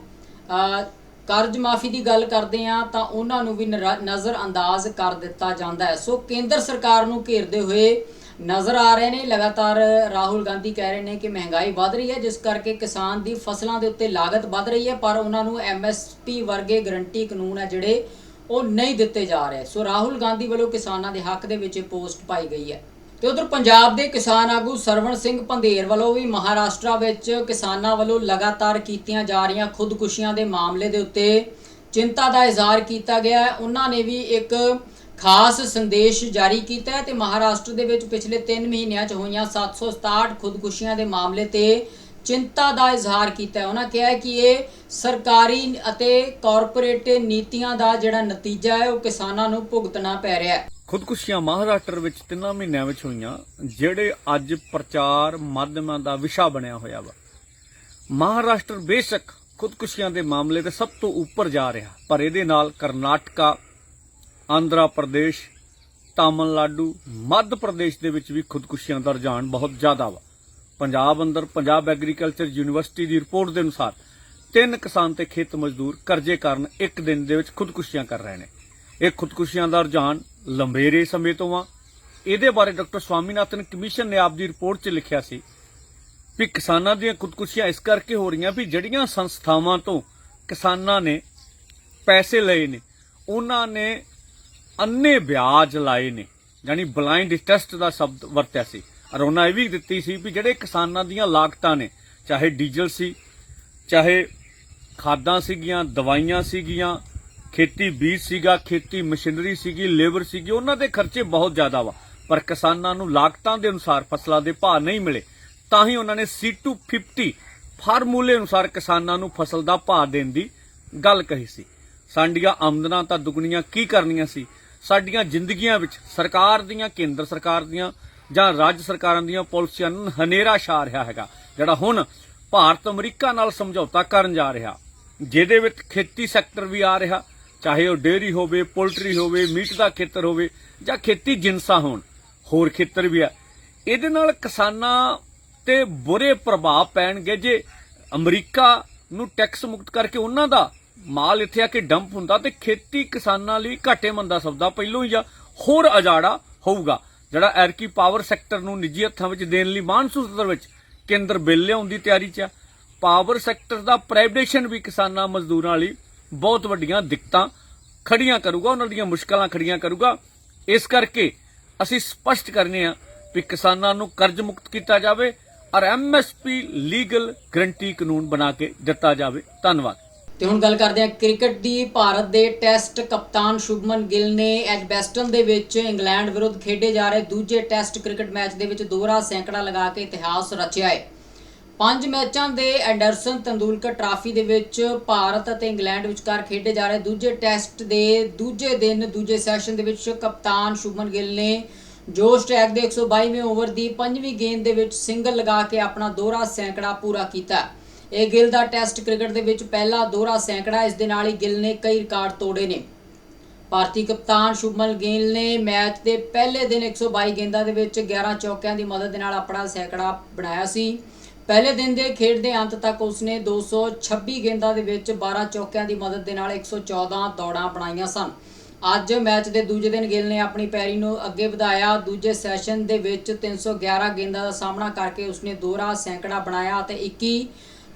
ਕਰਜ਼ ਮਾਫੀ ਦੀ ਗੱਲ ਕਰਦੇ ਆ ਤਾਂ ਉਹਨਾਂ ਨੂੰ ਵੀ ਨਰਾ- ਨਜ਼ਰ ਅੰਦਾਜ਼ ਕਰ ਦਿੱਤਾ ਜਾਂਦਾ ਹੈ। ਸੋ ਕੇਂਦਰ ਸਰਕਾਰ ਨੂੰ ਘੇਰਦੇ ਹੋਏ ਨਜ਼ਰ ਆ ਰਹੇ ਨੇ। ਲਗਾਤਾਰ ਰਾਹੁਲ ਗਾਂਧੀ ਕਹਿ ਰਹੇ ਨੇ ਕਿ ਮਹਿੰਗਾਈ ਵੱਧ ਰਹੀ ਹੈ, ਜਿਸ ਕਰਕੇ ਕਿਸਾਨ ਦੀ ਫਸਲਾਂ ਦੇ ਉੱਤੇ ਲਾਗਤ ਵੱਧ ਰਹੀ ਹੈ, ਪਰ ਉਹਨਾਂ ਨੂੰ ਐਮਐਸਪੀ ਵਰਗੇ ਗਰੰਟੀ ਕਾਨੂੰਨ ਹੈ ਜਿਹੜੇ ਉਹ ਨਹੀਂ ਦਿੱਤੇ ਜਾ ਰਹੇ। ਸੋ ਰਾਹੁਲ ਗਾਂਧੀ ਵੱਲੋਂ ਕਿਸਾਨਾਂ ਦੇ ਹੱਕ ਦੇ ਵਿੱਚ ਇਹ ਪੋਸਟ ਪਾਈ ਗਈ ਹੈ। ਤੇ ਉਧਰ ਪੰਜਾਬ ਦੇ ਕਿਸਾਨ ਆਗੂ ਸਰਵਣ ਸਿੰਘ ਪੰਧੇਰ ਵੱਲੋਂ ਵੀ ਮਹਾਰਾਸ਼ਟਰ ਵਿੱਚ ਕਿਸਾਨਾਂ ਵੱਲੋਂ ਲਗਾਤਾਰ ਕੀਤੀਆਂ ਜਾ ਰਹੀਆਂ ਖੁਦਕੁਸ਼ੀਆਂ ਦੇ ਮਾਮਲੇ ਦੇ ਉੱਤੇ ਚਿੰਤਾ ਦਾ ਇਜ਼ਹਾਰ ਕੀਤਾ ਗਿਆ ਹੈ। ਉਹਨਾਂ ਨੇ ਵੀ ਇੱਕ ਖਾਸ ਸੰਦੇਸ਼ ਜਾਰੀ ਕੀਤਾ ਹੈ ਤੇ ਮਹਾਰਾਸ਼ਟਰ ਦੇ ਵਿੱਚ ਪਿਛਲੇ 3 ਮਹੀਨਿਆਂ 'ਚ ਹੋਈਆਂ 767 ਖੁਦਕੁਸ਼ੀਆਂ ਦੇ ਮਾਮਲੇ ਤੇ ਚਿੰਤਾ ਦਾ ਇਜ਼ਹਾਰ ਕੀਤਾ ਹੈ। ਉਹਨਾਂ ਕਿਹਾ ਹੈ ਕਿ ਇਹ ਸਰਕਾਰੀ ਅਤੇ ਕਾਰਪੋਰੇਟ ਨੀਤੀਆਂ ਦਾ ਜਿਹੜਾ ਨਤੀਜਾ ਹੈ, ਉਹ ਕਿਸਾਨਾਂ ਨੂੰ ਭੁਗਤਣਾ ਪੈ ਰਿਹਾ ਹੈ। ਖੁਦਕੁਸ਼ੀਆਂ ਮਹਾਰਾਸ਼ਟਰ ਵਿੱਚ ਤਿੰਨਾਂ ਮਹੀਨਿਆਂ ਵਿੱਚ ਹੋਈਆਂ, ਜਿਹੜੇ ਅੱਜ ਪ੍ਰਚਾਰ ਮਾਧਿਅਮਾਂ ਦਾ ਵਿਸ਼ਾ ਬਣਿਆ ਹੋਇਆ ਵਾ। ਮਹਾਰਾਸ਼ਟਰ ਬੇਸ਼ੱਕ ਖੁਦਕੁਸ਼ੀਆਂ ਦੇ ਮਾਮਲੇ ਤੇ ਸਭ ਤੋਂ ਉੱਪਰ ਜਾ ਰਿਹਾ, ਪਰ ਇਹਦੇ ਨਾਲ ਕਰਨਾਟਕਾ, ਆਂਧਰਾ ਪ੍ਰਦੇਸ਼, ਤਾਮਿਲਨਾਡੂ, ਮੱਧ ਪ੍ਰਦੇਸ਼ ਦੇ ਵਿੱਚ ਵੀ ਖੁਦਕੁਸ਼ੀਆਂ ਦਾ ਰੁਝਾਨ ਬਹੁਤ ਜ਼ਿਆਦਾ ਵਾ। ਪੰਜਾਬ ਅੰਦਰ ਪੰਜਾਬ ਐਗਰੀਕਲਚਰ ਯੂਨੀਵਰਸਿਟੀ ਦੀ ਰਿਪੋਰਟ ਦੇ ਅਨੁਸਾਰ ਤਿੰਨ ਕਿਸਾਨ ਤੇ ਖੇਤ ਮਜ਼ਦੂਰ ਕਰਜ਼ੇ ਕਾਰਨ ਇੱਕ ਦਿਨ ਦੇ ਵਿੱਚ ਖੁਦਕੁਸ਼ੀਆਂ ਕਰ ਰਹੇ ਨੇ। ਇਹ ਖੁਦਕੁਸ਼ੀਆਂ ਦਾ ਰੁਝਾਨ ਲੰਬੇਰੇ ਸਮੇਂ ਤੋਂ ਆ। ਇਹਦੇ ਬਾਰੇ ਡਾਕਟਰ ਸਵਾਮੀਨਾਥਨ ਕਮਿਸ਼ਨ ਨੇ ਆਪਦੀ ਰਿਪੋਰਟ 'ਚ ਲਿਖਿਆ ਸੀ ਵੀ ਕਿਸਾਨਾਂ ਦੀਆਂ ਖੁਦਕੁਸ਼ੀਆਂ ਇਸ ਕਰਕੇ ਹੋ ਰਹੀਆਂ ਵੀ ਜਿਹੜੀਆਂ ਸੰਸਥਾਵਾਂ ਤੋਂ ਕਿਸਾਨਾਂ ਨੇ ਪੈਸੇ ਲਏ ਨੇ, ਉਹਨਾਂ ਨੇ ਅੰਨੇ ਵਿਆਜ ਲਾਏ ਨੇ, ਯਾਨੀ ਬਲਾਈਂਡ ਟੈਸਟ ਦਾ ਸ਼ਬਦ ਵਰਤਿਆ ਸੀ। ਔਰ ਉਹਨਾਂ ਇਹ ਵੀ ਦਿੱਤੀ ਸੀ ਵੀ ਜਿਹੜੇ ਕਿਸਾਨਾਂ ਦੀਆਂ ਲਾਗਤਾਂ ਨੇ, ਚਾਹੇ ਡੀਜ਼ਲ ਸੀ, ਚਾਹੇ ਖਾਦਾਂ ਸੀਗੀਆਂ, ਦਵਾਈਆਂ ਸੀਗੀਆਂ ਖੇਤੀ ਬੀਜ ਸੀਗਾ, ਖੇਤੀ ਮਸ਼ੀਨਰੀ ਸੀਗੀ, ਲੇਬਰ ਸੀਗੀ, ਉਹਨਾਂ ਦੇ ਖਰਚੇ ਬਹੁਤ ਜ਼ਿਆਦਾ ਵਾ। ਪਰ ਕਿਸਾਨਾਂ ਨੂੰ ਲਾਗਤਾਂ ਦੇ ਅਨੁਸਾਰ ਫਸਲਾਂ ਦੇ ਭਾਅ ਨਹੀਂ ਮਿਲੇ। ਤਾਂ ਹੀ ਉਹਨਾਂ ਨੇ C250 ਫਾਰਮੂਲੇ ਅਨੁਸਾਰ ਕਿਸਾਨਾਂ ਨੂੰ ਫਸਲ ਦਾ ਭਾਅ ਦੇਣ ਦੀ ਗੱਲ ਕਹੀ ਸੀ। ਸਾਡੀਆਂ ਆਮਦਨਾਂ ਤਾਂ ਦੁੱਗਣੀਆਂ ਕੀ ਕਰਨੀਆਂ ਸੀ? ਸਾਡੀਆਂ ਜ਼ਿੰਦਗੀਆਂ ਵਿੱਚ ਸਰਕਾਰ ਦੀਆਂ, ਕੇਂਦਰ ਸਰਕਾਰ ਦੀਆਂ ਜਾਂ ਰਾਜ ਸਰਕਾਰਾਂ ਦੀਆਂ ਪਾਲਿਸੀਆਂ ਨੂੰ ਹਨੇਰਾ ਛਾ ਰਿਹਾ ਹੈਗਾ, ਜਿਹੜਾ ਹੁਣ ਭਾਰਤ ਅਮਰੀਕਾ ਨਾਲ ਸਮਝੌਤਾ ਕਰਨ ਜਾ ਰਿਹਾ। ਜਿਹਦੇ ਵਿੱਚ ਖੇਤੀ ਸੈਕਟਰ ਵੀ ਆ ਰਿਹਾ ਚਾਹੇ ਉਹ ਡੇਅਰੀ ਹੋਵੇ, ਪੋਲਟਰੀ ਹੋਵੇ, ਮੀਟ ਦਾ ਖੇਤਰ ਹੋਵੇ ਜਾਂ ਖੇਤੀ ਜਿੰਸਾਂ ਹੋਣ, ਹੋਰ ਖੇਤਰ ਵੀ ਆ। ਇਹਦੇ ਨਾਲ ਕਿਸਾਨਾਂ ਤੇ ਬੁਰੇ ਪ੍ਰਭਾਵ ਪੈਣਗੇ ਜੇ ਅਮਰੀਕਾ ਨੂੰ ਟੈਕਸ ਮੁਕਤ ਕਰਕੇ ਉਹਨਾਂ ਦਾ ਮਾਲ ਇੱਥੇ ਆ ਕੇ ਡੰਪ ਹੁੰਦਾ ਤੇ ਖੇਤੀ ਕਿਸਾਨਾਂ ਲਈ ਘਾਟੇ ਮੰਦਾ ਸੌਦਾ ਪਹਿਲੋਂ ਹੀ ਜਾਂ ਹੋਰ ਅਜਾੜਾ ਹੋਊਗਾ, ਜਿਹੜਾ ਐਰਕੀ ਪਾਵਰ ਸੈਕਟਰ ਨੂੰ ਨਿੱਜੀ ਹੱਥਾਂ ਵਿੱਚ ਦੇਣ ਲਈ ਮਾਨਸੂਨ ਸਦਰ ਵਿੱਚ ਕੇਂਦਰ ਬਿੱਲ ਲਿਆਉਣ ਦੀ ਤਿਆਰੀ 'ਚ ਆ। ਪਾਵਰ ਸੈਕਟਰ ਦਾ ਪ੍ਰਾਈਵੇਟੇਸ਼ਨ ਵੀ ਕਿਸਾਨਾਂ ਮਜ਼ਦੂਰਾਂ ਲਈ ਬਹੁਤ ਵੱਡੀਆਂ ਦਿੱਕਤਾਂ ਖੜੀਆਂ ਕਰੂਗਾ, ਉਹਨਾਂ ਦੀਆਂ ਮੁਸ਼ਕਲਾਂ ਖੜੀਆਂ ਕਰੂਗਾ। ਇਸ ਕਰਕੇ ਅਸੀਂ ਸਪਸ਼ਟ ਕਰਨੇ ਆ ਵੀ ਕਿਸਾਨਾਂ ਨੂੰ ਕਰਜ਼ ਮੁਕਤ ਕੀਤਾ ਜਾਵੇ ਔਰ ਐਮਐਸਪੀ ਲੀਗਲ ਗਰੰਟੀ ਕਾਨੂੰਨ ਬਣਾ ਕੇ ਦਿੱਤਾ ਜਾਵੇ। ਧੰਨਵਾਦ। ਤੇ ਹੁਣ ਗੱਲ ਕਰਦੇ ਹਾਂ ਕ੍ਰਿਕਟ ਦੀ। ਭਾਰਤ ਦੇ ਟੈਸਟ ਕਪਤਾਨ ਸ਼ੁਭਮਨ ਗਿੱਲ ਨੇ ਐਜਬੈਸਟਨ ਦੇ ਵਿੱਚ ਇੰਗਲੈਂਡ ਵਿਰੁੱਧ ਖੇਡੇ ਜਾ ਰਹੇ ਦੂਜੇ ਟੈਸਟ ਕ੍ਰਿਕਟ ਮੈਚ ਦੇ ਵਿੱਚ ਦੋਹਰਾ ਸੈਂਕੜਾ ਲਗਾ ਕੇ ਇਤਿਹਾਸ ਰਚਿਆ ਹੈ। ਪੰਜ ਮੈਚਾਂ ਦੇ ਐਂਡਰਸਨ ਤੰਦੂਲਕਰ ਟਰਾਫੀ ਦੇ ਵਿੱਚ ਭਾਰਤ ਅਤੇ ਇੰਗਲੈਂਡ ਵਿਚਕਾਰ ਖੇਡੇ ਜਾ ਰਹੇ ਦੂਜੇ ਟੈਸਟ ਦੇ ਦੂਜੇ ਦਿਨ, ਦੂਜੇ ਸੈਸ਼ਨ ਦੇ ਵਿੱਚ ਕਪਤਾਨ ਸ਼ੁਭਮਨ ਗਿੱਲ ਨੇ ਜੋਸ਼ ਟੈਗ ਦੇ 122ਵੇਂ ਓਵਰ ਦੀ ਪੰਜਵੀਂ ਗੇਂਦ ਦੇ ਵਿੱਚ ਸਿੰਗਲ ਲਗਾ ਕੇ ਆਪਣਾ ਦੋਹਰਾ ਸੈਂਕੜਾ ਪੂਰਾ ਕੀਤਾ। ਇਹ ਗਿੱਲ ਦਾ ਟੈਸਟ ਕ੍ਰਿਕਟ ਦੇ ਵਿੱਚ ਪਹਿਲਾ ਦੋਹਰਾ ਸੈਂਕੜਾ, ਇਸ ਦੇ ਨਾਲ ਹੀ ਗਿੱਲ ਨੇ ਕਈ ਰਿਕਾਰਡ ਤੋੜੇ ਨੇ। ਭਾਰਤੀ ਕਪਤਾਨ ਸ਼ੁਭਮਨ ਗਿੱਲ ਨੇ ਮੈਚ ਦੇ ਪਹਿਲੇ ਦਿਨ 122 ਗੇਂਦਾਂ ਦੇ ਵਿੱਚ 11 ਚੌਕਿਆਂ ਦੀ ਮਦਦ ਦੇ ਨਾਲ ਆਪਣਾ ਸੈਂਕੜਾ ਬਣਾਇਆ ਸੀ। ਪਹਿਲੇ ਦਿਨ ਦੇ ਖੇਡ ਦੇ ਅੰਤ ਤੱਕ ਉਸਨੇ 226 ਗੇਂਦਾਂ ਦੇ ਵਿੱਚ 12 ਚੌਕਿਆਂ ਦੀ ਮਦਦ ਦੇ ਨਾਲ 114 ਦੌੜਾਂ ਬਣਾਈਆਂ ਸਨ। ਅੱਜ ਮੈਚ ਦੇ ਦੂਜੇ ਦਿਨ ਗਿੱਲ ਨੇ ਆਪਣੀ ਪੈਰੀ ਨੂੰ ਅੱਗੇ ਵਧਾਇਆ। ਦੂਜੇ ਸੈਸ਼ਨ ਦੇ ਵਿੱਚ 311 ਗੇਂਦਾਂ ਦਾ ਸਾਹਮਣਾ ਕਰਕੇ ਉਸਨੇ ਦੋਹਰਾ ਸੈਂਕੜਾ ਬਣਾਇਆ ਅਤੇ 21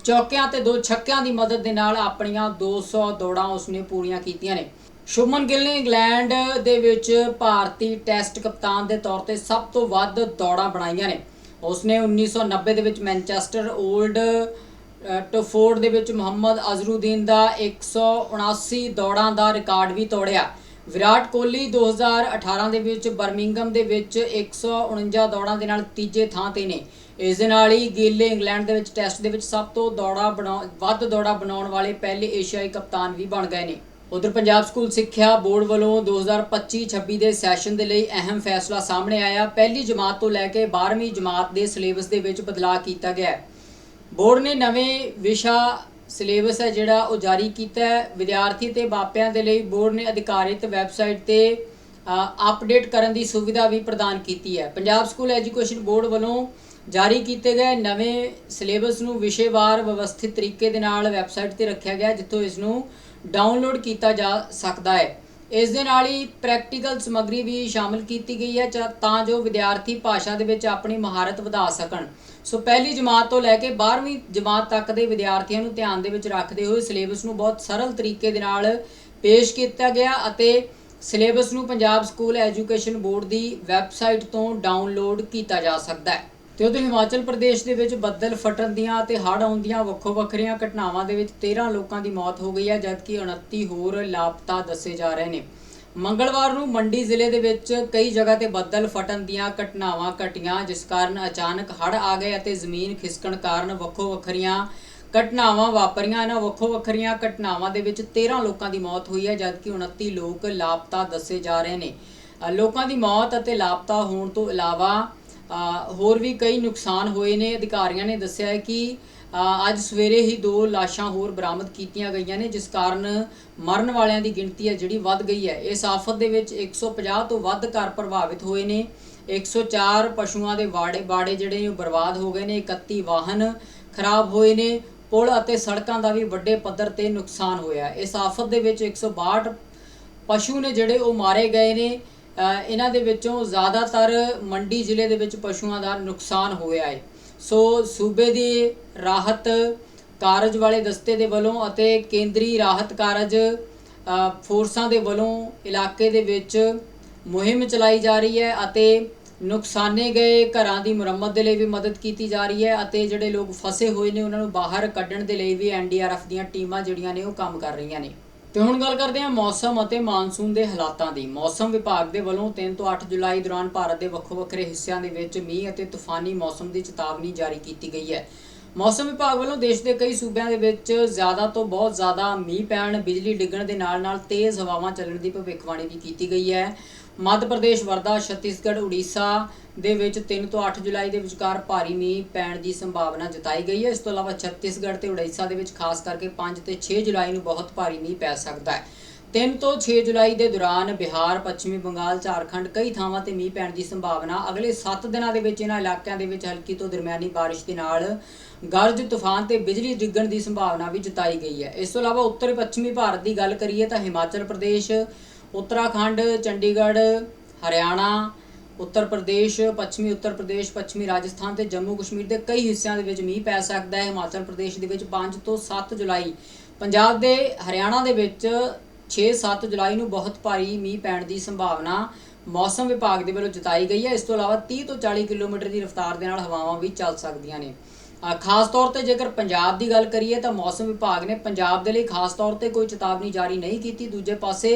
ਚੌਕਿਆਂ ਤੇ ਦੋ ਛੱਕਿਆਂ ਦੀ ਮਦਦ ਦੇ ਨਾਲ ਆਪਣੀਆਂ 200 ਦੌੜਾਂ ਉਸਨੇ ਪੂਰੀਆਂ ਕੀਤੀਆਂ ਨੇ। ਸ਼ੁਭਮਨ ਗਿੱਲ ਨੇ ਇੰਗਲੈਂਡ ਦੇ ਵਿੱਚ ਭਾਰਤੀ ਟੈਸਟ ਕਪਤਾਨ ਦੇ ਤੌਰ ਤੇ ਸਭ ਤੋਂ ਵੱਧ ਦੌੜਾਂ ਬਣਾਈਆਂ ਨੇ। ਉਸਨੇ 1990 ਦੇ ਵਿੱਚ ਮੈਨਚੈਸਟਰ 올ਡ ਟੋਫੋਰਡ ਦੇ ਵਿੱਚ ਮੁਹੰਮਦ ਅਜ਼ਰੂਦੀਨ ਦਾ 179 ਦੌੜਾਂ ਦਾ ਰਿਕਾਰਡ ਵੀ ਤੋੜਿਆ। ਵਿਰਾਟ ਕੋਹਲੀ 2018 ਦੇ ਵਿੱਚ ਬਰਮਿੰਗਮ ਦੇ ਵਿੱਚ 149 ਦੌੜਾਂ ਦੇ ਨਾਲ ਤੀਜੇ ਥਾਂ ਤੇ ਨੇ। ਇਸ ਦੇ ਨਾਲ ਹੀ ਗਿੱਲ ਇੰਗਲੈਂਡ ਦੇ ਵਿੱਚ ਟੈਸਟ ਦੇ ਵਿੱਚ ਸਭ ਤੋਂ ਦੌੜਾ ਬਣਾਉ, ਵੱਧ ਦੌੜਾ ਬਣਾਉਣ ਵਾਲੇ ਪਹਿਲੇ ਏਸ਼ੀਆਈ ਕਪਤਾਨ ਵੀ ਬਣ ਗਏ ਨੇ। ਉਧਰ ਪੰਜਾਬ ਸਕੂਲ ਸਿੱਖਿਆ ਬੋਰਡ ਵੱਲੋਂ 2025-26 ਦੇ ਸੈਸ਼ਨ ਦੇ ਲਈ ਅਹਿਮ ਫੈਸਲਾ ਸਾਹਮਣੇ ਆਇਆ। ਪਹਿਲੀ ਜਮਾਤ ਤੋਂ ਲੈ ਕੇ 12ਵੀਂ ਜਮਾਤ ਦੇ ਸਿਲੇਬਸ ਦੇ ਵਿੱਚ ਬਦਲਾਅ ਕੀਤਾ ਗਿਆ ਬੋਰਡ ਨੇ ਨਵੇਂ ਵਿਸ਼ਾ ਸਿਲੇਬਸ ਹੈ ਜਿਹੜਾ ਉਹ ਜਾਰੀ ਕੀਤਾ ਹੈ। ਵਿਦਿਆਰਥੀ ਤੇ ਮਾਪਿਆਂ ਦੇ ਲਈ ਬੋਰਡ ਨੇ ਅਧਿਕਾਰਿਤ ਵੈਬਸਾਈਟ ਤੇ ਅਪਡੇਟ ਕਰਨ ਦੀ ਸੁਵਿਧਾ ਵੀ ਪ੍ਰਦਾਨ ਕੀਤੀ ਹੈ। ਪੰਜਾਬ ਸਕੂਲ ਐਜੂਕੇਸ਼ਨ ਬੋਰਡ ਵੱਲੋਂ ਜਾਰੀ ਕੀਤੇ ਗਏ ਨਵੇਂ ਸਿਲੇਬਸ ਨੂੰ ਵਿਸ਼ੇਵਾਰ, ਵਿਵਸਥਿਤ ਤਰੀਕੇ ਦੇ ਨਾਲ ਵੈਬਸਾਈਟ ਤੇ ਰੱਖਿਆ ਗਿਆ, ਜਿੱਥੋਂ ਇਸ ਨੂੰ ਡਾਊਨਲੋਡ ਕੀਤਾ ਜਾ ਸਕਦਾ ਹੈ। ਇਸ ਦੇ ਨਾਲ ਹੀ ਪ੍ਰੈਕਟੀਕਲ ਸਮੱਗਰੀ ਵੀ ਸ਼ਾਮਲ ਕੀਤੀ ਗਈ ਹੈ ਚਾ- ਤਾਂ ਜੋ ਵਿਦਿਆਰਥੀ ਭਾਸ਼ਾ ਦੇ ਵਿੱਚ ਆਪਣੀ ਮਹਾਰਤ ਵਧਾ ਸਕਣ। ਸੋ ਪਹਿਲੀ ਜਮਾਤ ਤੋਂ ਲੈ ਕੇ 12ਵੀਂ ਜਮਾਤ ਤੱਕ ਦੇ ਵਿਦਿਆਰਥੀਆਂ ਨੂੰ ਧਿਆਨ ਦੇ ਵਿੱਚ ਰੱਖਦੇ ਹੋਏ ਸਿਲੇਬਸ ਨੂੰ ਬਹੁਤ ਸਰਲ ਤਰੀਕੇ ਦੇ ਨਾਲ ਪੇਸ਼ ਕੀਤਾ ਗਿਆ ਅਤੇ ਸਿਲੇਬਸ ਨੂੰ ਪੰਜਾਬ ਸਕੂਲ ਐਜੂਕੇਸ਼ਨ ਬੋਰਡ ਦੀ ਵੈਬਸਾਈਟ ਤੋਂ ਡਾਊਨਲੋਡ ਕੀਤਾ ਜਾ ਸਕਦਾ ਹੈ। ਤੇ ਉਧਰ ਹਿਮਾਚਲ ਪ੍ਰਦੇਸ਼ ਦੇ ਵਿੱਚ ਬੱਦਲ ਫਟਣ ਦੀਆਂ ਤੇ ਹੜ੍ਹ ਆਉਣ ਦੀਆਂ ਵੱਖੋ ਵੱਖਰੀਆਂ ਘਟਨਾਵਾਂ ਦੇ ਵਿੱਚ 13 ਲੋਕਾਂ ਦੀ ਮੌਤ ਹੋ ਗਈ ਹੈ, ਜਦਕਿ 29 ਹੋਰ ਲਾਪਤਾ ਦੱਸੇ ਜਾ ਰਹੇ ਨੇ। ਮੰਗਲਵਾਰ ਨੂੰ ਮੰਡੀ ਜ਼ਿਲ੍ਹੇ ਦੇ ਵਿੱਚ ਕਈ ਜਗ੍ਹਾ ਤੇ ਬੱਦਲ ਫਟਣ ਦੀਆਂ ਘਟਨਾਵਾਂ ਘਟੀਆਂ, ਜਿਸ ਕਾਰਨ ਅਚਾਨਕ ਹੜ੍ਹ ਆ ਗਏ ਅਤੇ ਜ਼ਮੀਨ ਖਿਸਕਣ ਕਾਰਨ ਵੱਖੋ ਵੱਖਰੀਆਂ ਘਟਨਾਵਾਂ ਵਾਪਰੀਆਂ। ਇਹਨਾਂ ਵੱਖੋ ਵੱਖਰੀਆਂ ਘਟਨਾਵਾਂ ਦੇ ਵਿੱਚ 13 ਲੋਕਾਂ ਦੀ ਮੌਤ ਹੋਈ ਹੈ, ਜਦਕਿ 29 ਲੋਕ ਲਾਪਤਾ ਦੱਸੇ ਜਾ ਰਹੇ ਨੇ। ਲੋਕਾਂ ਦੀ ਮੌਤ ਅਤੇ ਲਾਪਤਾ ਹੋਣ ਤੋਂ ਇਲਾਵਾ ਹੋਰ ਵੀ ਕਈ ਨੁਕਸਾਨ ਹੋਏ ਨੇ। ਅਧਿਕਾਰੀਆਂ ਨੇ ਦੱਸਿਆ ਹੈ ਕਿ ਅੱਜ ਸਵੇਰੇ ਹੀ ਦੋ ਲਾਸ਼ਾਂ ਹੋਰ ਬਰਾਮਦ ਕੀਤੀਆਂ ਗਈਆਂ ਨੇ, ਜਿਸ ਕਾਰਨ ਮਰਨ ਵਾਲਿਆਂ ਦੀ ਗਿਣਤੀ ਹੈ ਜਿਹੜੀ ਵੱਧ ਗਈ ਹੈ। ਇਸ ਆਫਤ ਦੇ ਵਿੱਚ 150 ਤੋਂ ਵੱਧ ਘਰ ਪ੍ਰਭਾਵਿਤ ਹੋਏ ਨੇ। 104 ਪਸ਼ੂਆਂ ਦੇ ਵਾੜੇ ਬਾੜੇ ਜਿਹੜੇ ਨੇ ਉਹ ਬਰਬਾਦ ਹੋ ਗਏ ਨੇ। 31 ਵਾਹਨ ਖਰਾਬ ਹੋਏ ਨੇ। ਪੁਲ ਅਤੇ ਸੜਕਾਂ ਦਾ ਵੀ ਵੱਡੇ ਪੱਧਰ ਤੇ ਨੁਕਸਾਨ ਹੋਇਆ। ਇਸ ਆਫਤ ਦੇ ਵਿੱਚ 162 ਪਸ਼ੂ ਨੇ ਜਿਹੜੇ ਉਹ ਮਾਰੇ ਗਏ ਨੇ। ਇਹਨਾਂ ਦੇ ਵਿੱਚੋਂ ਜ਼ਿਆਦਾਤਰ ਮੰਡੀ ਜ਼ਿਲ੍ਹੇ ਦੇ ਵਿੱਚ ਪਸ਼ੂਆਂ ਦਾ ਨੁਕਸਾਨ ਹੋਇਆ ਹੈ। ਸੋ ਸੂਬੇ ਦੀ ਰਾਹਤ ਕਾਰਜ ਵਾਲੇ ਦਸਤੇ ਦੇ ਵੱਲੋਂ ਅਤੇ ਕੇਂਦਰੀ ਰਾਹਤ ਕਾਰਜ ਫੋਰਸਾਂ ਦੇ ਵੱਲੋਂ ਇਲਾਕੇ ਦੇ ਵਿੱਚ ਮੁਹਿੰਮ ਚਲਾਈ ਜਾ ਰਹੀ ਹੈ ਅਤੇ ਨੁਕਸਾਨੇ ਗਏ ਘਰਾਂ ਦੀ ਮੁਰੰਮਤ ਦੇ ਲਈ ਵੀ ਮਦਦ ਕੀਤੀ ਜਾ ਰਹੀ ਹੈ ਅਤੇ ਜਿਹੜੇ ਲੋਕ ਫਸੇ ਹੋਏ ਨੇ, ਉਹਨਾਂ ਨੂੰ ਬਾਹਰ ਕੱਢਣ ਦੇ ਲਈ ਵੀ ਐਨਡੀਆਰਐਫ ਦੀਆਂ ਟੀਮਾਂ ਜਿਹੜੀਆਂ ਨੇ ਉਹ ਕੰਮ ਕਰ ਰਹੀਆਂ ਨੇ। ਤੇ ਹੁਣ ਗੱਲ ਕਰਦੇ ਹਾਂ ਮੌਸਮ ਅਤੇ ਮਾਨਸੂਨ ਦੇ ਹਾਲਾਤਾਂ ਦੀ। ਮੌਸਮ ਵਿਭਾਗ ਦੇ ਵੱਲੋਂ 3 ਤੋਂ 8 ਜੁਲਾਈ ਦੌਰਾਨ ਭਾਰਤ ਦੇ ਵੱਖੋ ਵੱਖਰੇ ਹਿੱਸਿਆਂ ਦੇ ਵਿੱਚ ਮੀਂਹ ਅਤੇ ਤੂਫਾਨੀ ਮੌਸਮ ਦੀ ਚੇਤਾਵਨੀ ਜਾਰੀ ਕੀਤੀ ਗਈ ਹੈ। ਮੌਸਮ ਵਿਭਾਗ ਵੱਲੋਂ ਦੇਸ਼ ਦੇ ਕਈ ਸੂਬਿਆਂ ਦੇ ਵਿੱਚ ਜ਼ਿਆਦਾ ਤੋਂ ਬਹੁਤ ਜ਼ਿਆਦਾ ਮੀਂਹ ਪੈਣ, ਬਿਜਲੀ ਡਿੱਗਣ ਦੇ ਨਾਲ-ਨਾਲ ਤੇਜ਼ ਹਵਾਵਾਂ ਚੱਲਣ ਦੀ ਭਵਿੱਖਬਾਣੀ ਵੀ ਕੀਤੀ ਗਈ ਹੈ। ਮੱਧ ਪ੍ਰਦੇਸ਼ ਵਰਦਾ ਛੱਤੀਸਗੜ੍ਹ, ਉੜੀਸਾ ਦੇ ਵਿੱਚ 3 ਤੋਂ 8 ਜੁਲਾਈ ਦੇ ਵਿਚਕਾਰ ਭਾਰੀ ਮੀਂਹ ਪੈਣ ਦੀ ਸੰਭਾਵਨਾ ਜਤਾਈ ਗਈ ਹੈ। ਇਸ ਤੋਂ ਇਲਾਵਾ ਛੱਤੀਸਗੜ੍ਹ ਤੇ ਉੜੀਸਾ ਦੇ ਵਿੱਚ ਖਾਸ ਕਰਕੇ 5 ਤੇ 6 ਜੁਲਾਈ ਨੂੰ ਬਹੁਤ ਭਾਰੀ ਮੀਂਹ ਪੈ ਸਕਦਾ ਹੈ। 3 ਤੋਂ 6 ਜੁਲਾਈ ਦੇ ਦੌਰਾਨ ਬਿਹਾਰ, ਪੱਛਮੀ ਬੰਗਾਲ, ਝਾਰਖੰਡ ਕਈ ਥਾਵਾਂ ਤੇ ਮੀਂਹ ਪੈਣ ਦੀ ਸੰਭਾਵਨਾ। ਅਗਲੇ 7 ਦਿਨਾਂ ਦੇ ਵਿੱਚ ਇਹਨਾਂ ਇਲਾਕਿਆਂ ਦੇ ਵਿੱਚ ਹਲਕੀ ਤੋਂ ਦਰਮਿਆਨੀ ਬਾਰਿਸ਼ ਦੇ ਨਾਲ ਗਰਜ, ਤੂਫਾਨ ਤੇ ਬਿਜਲੀ ਡਿੱਗਣ ਦੀ ਸੰਭਾਵਨਾ ਵੀ ਜਤਾਈ ਗਈ ਹੈ। ਇਸ ਤੋਂ ਇਲਾਵਾ ਉੱਤਰ ਪੱਛਮੀ ਭਾਰਤ ਦੀ ਗੱਲ ਕਰੀਏ ਤਾਂ ਹਿਮਾਚਲ ਪ੍ਰਦੇਸ਼ ਉੱਤਰਾਖੰਡ, ਚੰਡੀਗੜ੍ਹ, ਹਰਿਆਣਾ, ਉੱਤਰ ਪ੍ਰਦੇਸ਼, ਪੱਛਮੀ ਉੱਤਰ ਪ੍ਰਦੇਸ਼, ਪੱਛਮੀ ਰਾਜਸਥਾਨ ਤੇ ਜੰਮੂ ਕਸ਼ਮੀਰ ਦੇ ਕਈ ਹਿੱਸਿਆਂ ਦੇ ਵਿੱਚ ਮੀਂਹ ਪੈ ਸਕਦਾ ਹੈ। ਹਿਮਾਚਲ ਪ੍ਰਦੇਸ਼ ਦੇ ਵਿੱਚ 5 ਤੋਂ 7 ਜੁਲਾਈ। ਪੰਜਾਬ ਦੇ ਹਰਿਆਣਾ ਦੇ ਵਿੱਚ 6-7 ਜੁਲਾਈ ਨੂੰ ਬਹੁਤ ਭਾਰੀ ਮੀਂਹ ਪੈਣ ਦੀ ਸੰਭਾਵਨਾ ਮੌਸਮ ਵਿਭਾਗ ਦੇ ਵੱਲੋਂ ਜਤਾਈ ਗਈ ਹੈ। ਇਸ ਤੋਂ ਇਲਾਵਾ 30 ਤੋਂ 40 ਕਿਲੋਮੀਟਰ ਦੀ ਰਫ਼ਤਾਰ ਦੇ ਨਾਲ ਹਵਾਵਾਂ ਵੀ ਚੱਲ ਸਕਦੀਆਂ ਨੇ। ਖਾਸ ਤੌਰ ਤੇ ਜੇਕਰ ਪੰਜਾਬ ਦੀ ਗੱਲ ਕਰੀਏ ਤਾਂ ਮੌਸਮ ਵਿਭਾਗ ਨੇ ਪੰਜਾਬ ਦੇ ਲਈ ਖਾਸ ਤੌਰ ਤੇ ਕੋਈ ਚੇਤਾਵਨੀ ਜਾਰੀ ਨਹੀਂ ਕੀਤੀ। ਦੂਜੇ ਪਾਸੇ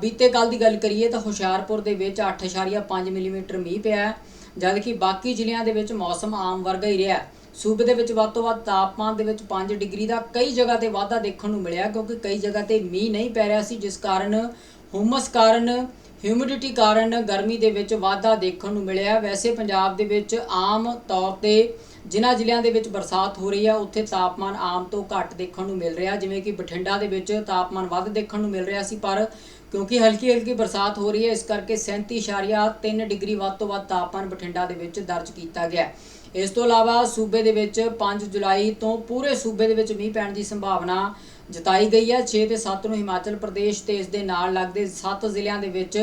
ਬੀਤੇ ਕੱਲ ਦੀ ਗੱਲ ਕਰੀਏ ਤਾਂ ਹੁਸ਼ਿਆਰਪੁਰ ਦੇ ਵਿੱਚ 8.5 ਮਿਲੀਮੀਟਰ ਮੀਂਹ ਪਿਆ ਹੈ, ਜਦ ਬਾਕੀ ਜ਼ਿਲ੍ਹਿਆਂ ਦੇ ਵਿੱਚ ਮੌਸਮ ਆਮ ਵਰਗਾ ਹੀ ਰਿਹਾ ਸੂਬੇ ਦੇ ਵਿੱਚ ਵੱਧ ਤੋਂ ਵੱਧ ਤਾਪਮਾਨ ਦੇ ਵਿੱਚ 5 ਡਿਗਰੀ ਦਾ ਕਈ ਜਗ੍ਹਾ ਤੇ ਵਾਧਾ ਦੇਖਣ ਨੂੰ ਮਿਲਿਆ, ਕਿਉਂਕਿ ਕਈ ਜਗ੍ਹਾ ਤੇ ਮੀਂਹ ਨਹੀਂ ਪੈ ਰਿਹਾ ਸੀ, ਜਿਸ ਕਾਰਨ ਹੁਮਸ ਕਾਰਨ, ਹਿਊਮਿਡਿਟੀ ਕਾਰਨ ਗਰਮੀ ਦੇ ਵਿੱਚ ਵਾਧਾ ਦੇਖਣ ਨੂੰ ਮਿਲਿਆ ਵੈਸੇ ਪੰਜਾਬ ਦੇ ਵਿੱਚ ਆਮ ਤੌਰ ਤੇ ਜਿਨ੍ਹਾਂ ਜ਼ਿਲ੍ਹਿਆਂ ਦੇ ਵਿੱਚ ਬਰਸਾਤ ਹੋ ਰਹੀ ਹੈ ਉੱਥੇ ਤਾਪਮਾਨ ਆਮ ਤੋਂ ਘੱਟ ਦੇਖਣ ਨੂੰ ਮਿਲ ਰਿਹਾ, ਜਿਵੇਂ ਕਿ ਬਠਿੰਡਾ ਦੇ ਵਿੱਚ ਤਾਪਮਾਨ ਵੱਧ ਦੇਖਣ ਨੂੰ ਮਿਲ ਰਿਹਾ ਸੀ, ਪਰ ਕਿਉਂਕਿ ਹਲਕੀ ਹਲਕੀ ਬਰਸਾਤ ਹੋ ਰਹੀ ਹੈ, ਇਸ ਕਰਕੇ 37.3 ਡਿਗਰੀ ਵੱਧ ਤੋਂ ਵੱਧ ਤਾਪਮਾਨ ਬਠਿੰਡਾ ਦੇ ਵਿੱਚ ਦਰਜ ਕੀਤਾ ਗਿਆ ਇਸ ਤੋਂ ਇਲਾਵਾ ਸੂਬੇ ਦੇ ਵਿੱਚ 5 ਜੁਲਾਈ ਤੋਂ ਪੂਰੇ ਸੂਬੇ ਦੇ ਵਿੱਚ ਮੀਂਹ ਪੈਣ ਦੀ ਸੰਭਾਵਨਾ ਜਤਾਈ ਗਈ ਹੈ। 6 ਤੇ 7 ਨੂੰ ਹਿਮਾਚਲ ਪ੍ਰਦੇਸ਼ ਤੇ ਇਸ ਦੇ ਨਾਲ ਲੱਗਦੇ 7 ਜ਼ਿਲ੍ਹਿਆਂ ਦੇ ਵਿੱਚ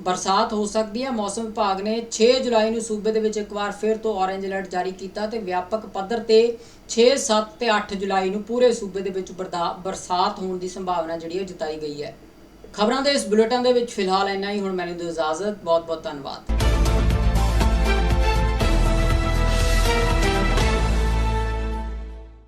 ਬਰਸਾਤ ਹੋ ਸਕਦੀ ਹੈ। ਮੌਸਮ ਵਿਭਾਗ ਨੇ 6 ਜੁਲਾਈ ਨੂੰ ਸੂਬੇ ਦੇ ਵਿੱਚ ਇੱਕ ਵਾਰ ਫਿਰ ਤੋਂ ਔਰੇਂਜ ਅਲਰਟ ਜਾਰੀ ਕੀਤਾ ਤੇ ਵਿਆਪਕ ਪੱਧਰ ਤੇ 6 7 ਤੇ 8 ਜੁਲਾਈ ਨੂੰ ਪੂਰੇ ਸੂਬੇ ਦੇ ਵਿੱਚ ਬਰਦਾ- ਬਰਸਾਤ ਹੋਣ ਦੀ ਸੰਭਾਵਨਾ ਜਿਹੜੀ ਹੈ ਜਤਾਈ ਗਈ ਹੈ। ਖਬਰਾਂ ਦੇ ਇਸ ਬੁਲੇਟਿਨ ਦੇ ਵਿੱਚ ਫਿਲਹਾਲ ਇੰਨਾ ਹੀ। ਹੁਣ ਮੈਨੂੰ ਦਿਓ ਇਜਾਜ਼ਤ। ਬਹੁਤ ਬਹੁਤ ਧੰਨਵਾਦ।